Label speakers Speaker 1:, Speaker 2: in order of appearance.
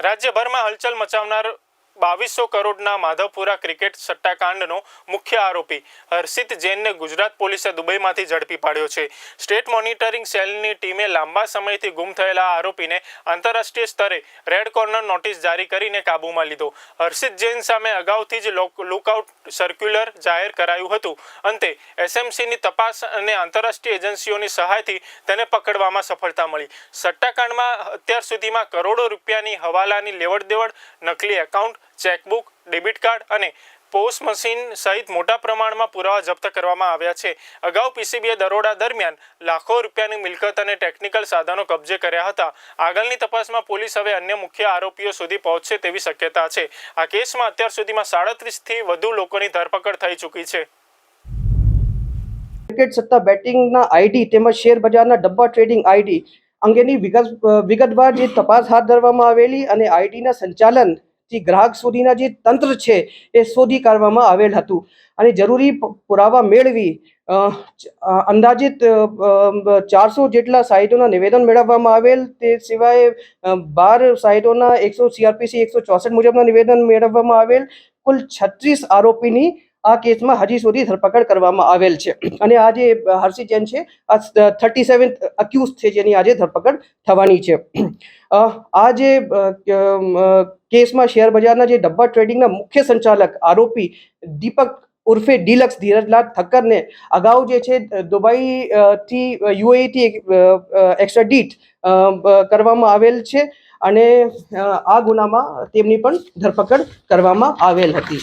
Speaker 1: રાજ્યભરમાં હલચલ મચાવનાર બાવીસો કરોડના માધવપુરા ક્રિકેટ સટ્ટાકાંડનો મુખ્ય આરોપી હર્ષિત જૈનને ગુજરાત પોલીસે દુબઈમાંથી ઝડપી પાડ્યો છે. સ્ટેટ મોનિટરિંગ સેલની ટીમે લાંબા સમયથી ગુમ થયેલા આરોપીને આંતરરાષ્ટ્રીય સ્તરે રેડ કોર્નર નોટિસ જારી કરીને કાબૂમાં લીધો. હર્ષિત જૈન સામે અગાઉથી જ લોક- લુકઆઉટ સર્ક્યુલર જાહેર કરાયું હતું. અંતે એસએમસીની તપાસ અને આંતરરાષ્ટ્રીય એજન્સીઓની સહાયથી તેને પકડવામાં સફળતા મળી. સટ્ટાકાંડમાં અત્યાર સુધીમાં કરોડો રૂપિયાની હવાલાની લેવડ દેવડ નકલી એકાઉન્ટ ચેકબુક, ડેબિટ કાર્ડ અને પોસ્ટ મશીન સહિત મોટા પ્રમાણમાં પુરાવા જપ્ત કરવામાં આવ્યા છે. અગાઉ પીસીબીએ દરોડા દરમિયાન લાખો રૂપિયાની મિલકત અને ટેકનિકલ સાધનો કબજે કર્યા હતા. આગળની તપાસમાં પોલીસ હવે અન્ય મુખ્ય આરોપીઓ સુધી પહોંચશે તેવી શક્યતા છે. આ કેસમાં અત્યાર સુધીમાં સાડત્રીસથી વધુ લોકોની ધરપકડ થઈ ચૂકી છે.
Speaker 2: ક્રિકેટ સત્તા બેટિંગના આઈડી તેમજ શેર બજારના ડબ્બા ટ્રેડિંગ આઈડી અંગેની વિગત વિગતવાર જે તપાસ હાથ ધરવામાં આવેલી અને આઈડીના સંચાલન થી ગ્રાહક સુધીના જે તંત્ર છે, એ શોધી કાઢવામાં આવેલ હતું. અને જરૂરી પુરાવા મેળવી અંદાજિત ચારસો જેટલા સાહિત્યોના નિવેદન મેળવવામાં આવેલ તે સિવાય બાર સાહિત્યોના એકસો સીઆરપીસી એકસો ચોસઠ મુજબના નિવેદન મેળવવામાં આવેલ. કુલ છત્રીસ આરોપીની આ કેસમાં હજી સુધી ધરપકડ કરવામાં આવેલ છે. અને આ જે હર્ષી જૈન છે આ થર્ટી સેવન અક્યુઝ છે જેની આજે ધરપકડ થવાની છે. આ જે કેસમાં શેર બજારના જે ડબ્બા ટ્રેડિંગના મુખ્ય સંચાલક આરોપી દીપક ઉર્ફે ડીલક્સ ધીરજલાલ ઠક્કરને અગાઉ જે છે દુબઈ અ, થી યુએથી એક્સ્ટ્રાડીટ કરવામાં આવેલ છે અને આ ગુનામાં તેમની પણ ધરપકડ કરવામાં આવેલ હતી.